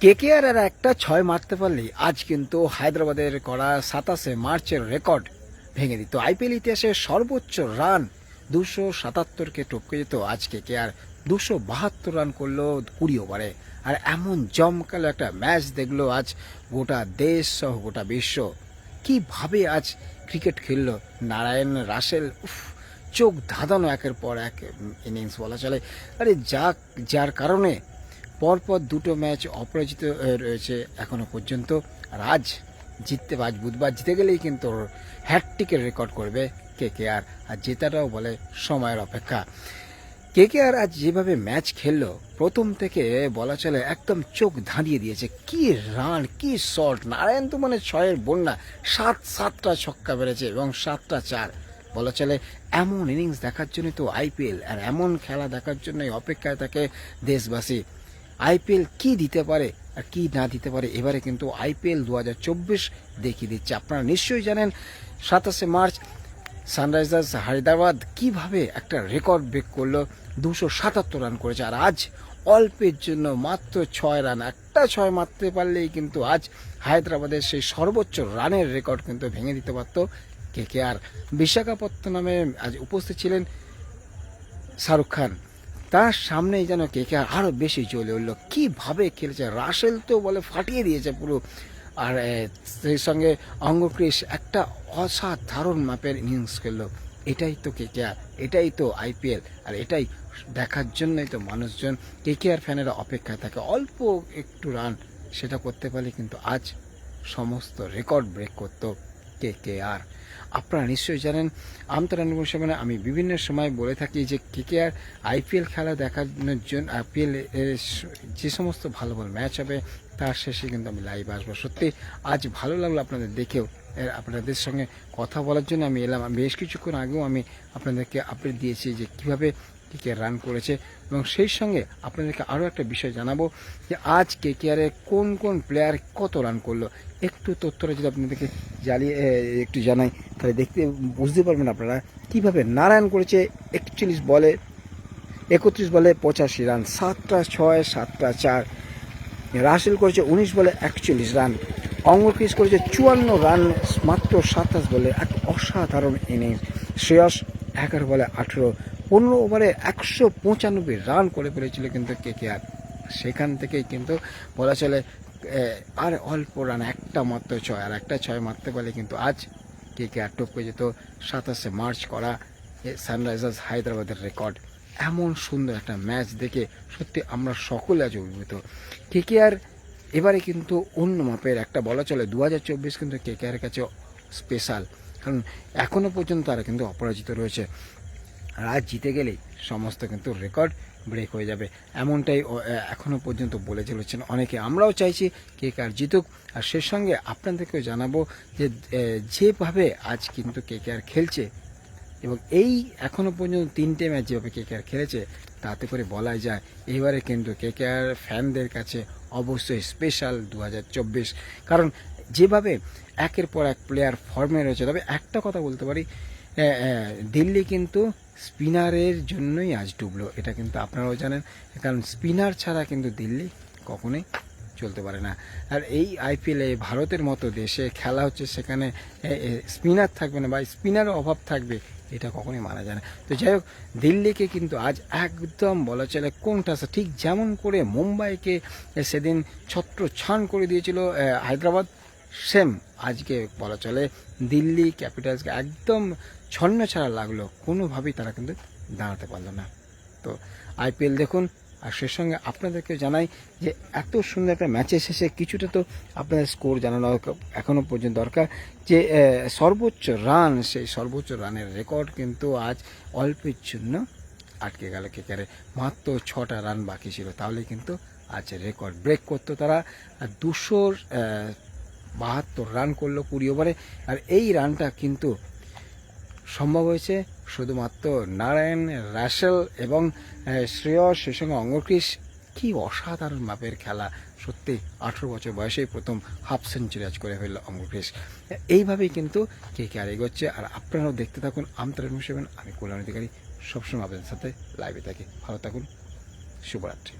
KKR আর একটা ছয় মারতে পারলেই আজ কিন্তু হায়দ্রাবাদের করা সাতাশে মার্চের রেকর্ড ভেঙে দিত আইপিএল ইতিহাসে সর্বোচ্চ রান। দুশো সাতাত্তরকে টপকে যেত আজ কেকেআর। দুশো বাহাত্তর রান করল কুড়ি ওভারে। আর এমন জমকালো একটা ম্যাচ দেখল আজ গোটা দেশ সহ গোটা বিশ্ব। কীভাবে আজ ক্রিকেট খেললো নারায়ণ রাসেল? উফ, চোখ ধাঁধানো একের পর এক ইনিংস বলা চলে। আরে যা যার কারণে পরপর দুটো ম্যাচ অপরাজিত রয়েছে এখনও পর্যন্ত। আর আজ জিততে আজ বুধবার জিতে গেলেই কিন্তু হ্যাটটিকের রেকর্ড করবে কে কে আর আর জেতাটাও বলে সময়ের অপেক্ষা। কে কে আর আজ যেভাবে ম্যাচ খেললো, প্রথম থেকে বলা চলে একদম চোখ ধাঁধিয়ে দিয়েছে। কি রান, কি শট নারায়ণ তো মানে ছয়ের বন্যা, সাত, সাতটা ছক্কা বেড়েছে এবং সাতটা চার। বলা চলে এমন ইনিংস দেখার জন্যই তো আইপিএল আর এমন খেলা দেখার জন্যই অপেক্ষায় থাকে দেশবাসী। আইপিএল কি দিতে পারে আর কি না দিতে পারে, এবারে কিন্তু আইপিএল দু হাজার চব্বিশ দেখিয়ে দিচ্ছে। আপনারা নিশ্চয়ই জানেন, সাতাশে মার্চ সানরাইজার্স হায়দ্রাবাদ কীভাবে একটা রেকর্ড ব্রেক করল, দুশো সাতাত্তর রান করেছে। আর আজ অল্পের জন্য মাত্র ছয় রান, একটা ছয় মারতে পারলেই কিন্তু আজ হায়দ্রাবাদের সেই সর্বোচ্চ রানের রেকর্ড কিন্তু ভেঙে দিতে পারত কে কে আর। বিশাখাপত্তনমে আজ উপস্থিত ছিলেন শাহরুখ খান। তার সামনেই যেন কে কে আরও বেশি জ্বলে উঠল। কীভাবে খেলেছে? রাসেল তো বলে ফাটিয়ে দিয়েছে পুরো। আর সেই সঙ্গে অঙ্গক্রিস একটা অসাধারণ মাপের ইনিংস খেললো। এটাই তো কে কে আর, এটাই তো আইপিএল আর এটাই দেখার জন্যই তো মানুষজন কে কে আর ফ্যানেরা অপেক্ষায় থাকে। অল্প একটু রান, সেটা করতে পারলে কিন্তু আজ সমস্ত রেকর্ড ব্রেক করতো কে কে আর। আপনারা নিশ্চয়ই জানেন আমতারান মানে আমি বিভিন্ন সময় বলে থাকি যে কে কে আর আইপিএল খেলা দেখানোর জন্য আইপিএল যে সমস্ত ভালো ভালো ম্যাচ হবে তার শেষে কিন্তু আমি লাইভ আসব। সত্যি, আজ ভালো লাগল আপনাদের দেখেও আপনাদের সঙ্গে কথা বলার জন্য আমি এলাম। বেশ কিছুক্ষণ আগেও আমি আপনাদেরকে আপডেট দিয়েছি যে কীভাবে কে কে রান করেছে এবং সেই সঙ্গে আপনাদেরকে আরও একটা বিষয় জানাব যে আজ কে কে কোন কোন প্লেয়ার কত রান করল। একটু তথ্যটা যদি আপনাদেরকে জ্বালিয়ে একটু জানাই, তাহলে দেখতে বুঝতে পারবেন আপনারা কীভাবে নারায়ণ করেছে। একচল্লিশ বলে, একত্রিশ বলে পঁচাশি রান সাতটা ছয়, সাতটা চার। রাসেল করেছে উনিশ বলে একচল্লিশ রান। অঙ্গক্রিস করেছে চুয়ান্ন রান, মাত্র সাতাশ বলে এক অসাধারণ ইনিংস। শ্রেয়স এগারো বলে আঠেরো। পনেরো ওভারে একশো পঁচানব্বই রান করে ফেলেছিল কিন্তু কে কে আর সেখান থেকেই কিন্তু বলা চলে আর অল্প রান, একটা মাত্র ছয়, আর একটা ছয় মারতে পারলে কিন্তু আজ কে কে আর টপকে যেত সাতাশে মার্চ করা সানরাইজার্স হায়দ্রাবাদের রেকর্ড। এমন সুন্দর একটা ম্যাচ দেখে সত্যি আমরা সকলে আজ অভিভূত। কে কে আর এবারে কিন্তু অন্য মাপের একটা বলা চলে। দু হাজার চব্বিশ কিন্তু কে কে আর কাছে স্পেশাল কারণ এখনও পর্যন্ত তারা কিন্তু অপরাজিত রয়েছে। আর আজ জিতে গেলেই সমস্ত কিন্তু রেকর্ড ব্রেক হয়ে যাবে। এমনটাই ও- এ- এখনও পর্যন্ত বলে চলেছেন অনেকে। আমরাও চাইছি কে কার জিতুক। আর সে সঙ্গে আপনাদেরকেও জানাব যে যেভাবে আজ কিন্তু কে কে আর খেলছে এবং এই এখনও পর্যন্ত তিনটে ম্যাচ যেভাবে কে কে আর খেলেছে, তাতে করে বলাই যায় এবারে কিন্তু কে কে আর ফ্যানদের কাছে অবশ্যই স্পেশাল দু হাজার চব্বিশ। কারণ যেভাবে একের পর এক প্লেয়ার ফর্মে রয়েছে, তবে একটা কথা বলতে পারি দিল্লি কিন্তু স্পিনারের জন্যই আজ ডুবলো, এটা কিন্তু আপনারাও জানেন, কারণ স্পিনার ছাড়া কিন্তু দিল্লি কখনোই চলতে পারে না। আর এই আইপিএলে ভারতের মতো দেশে খেলা হচ্ছে সেখানে স্পিনার থাকবে না বা স্পিনারও অভাব থাকবে, এটা কখনোই মানা যায় না। তো যাই হোক, দিল্লিকে কিন্তু আজ একদম বলা চলে কোনটা ঠিক যেমন করে মুম্বাইকে সেদিন ছত্র ছান করে দিয়েছিল হায়দ্রাবাদ। সেম আজকে বলা চলে দিল্লি ক্যাপিটালসকে একদম ছন্ন ছাড়া লাগল। কোনোভাবেই তারা কিন্তু দাঁড়াতে পারল না। তো আইপিএল দেখুন আর সে সঙ্গে আপনাদেরকে জানাই যে এত সুন্দর একটা ম্যাচে শেষে কিছুটা তো আপনাদের স্কোর জানানো এখনও পর্যন্ত দরকার যে সর্বোচ্চ রান সেই সর্বোচ্চ রানের রেকর্ড কিন্তু আজ অল্পের জন্য আটকে গেল কেকারে মাত্র ছটা রান বাকি ছিল, তাহলে কিন্তু আজ রেকর্ড ব্রেক করতো তারা। আর দুশো বাহাত্তর রান করল কুড়ি ওভারে আর এই রানটা কিন্তু সম্ভব হয়েছে শুধুমাত্র নারায়ণ, রাসেল এবং শ্রেয়স সে সঙ্গে অঙ্গক্রিস কি অসাধারণ মাপের খেলা। সত্যি, আঠেরো বছর বয়সেই প্রথম হাফ সেঞ্চুরি আজ করে ফেলল অঙ্গক্রিস এইভাবেই কিন্তু কে কে আর এগোচ্ছে। আর আপনারাও দেখতে থাকুন আমতার সেভেন। আমি কল্যাণ অধিকারী সবসময় আপনাদের সাথে লাইভে থাকি। ভালো থাকুন। শুভরাত্রি।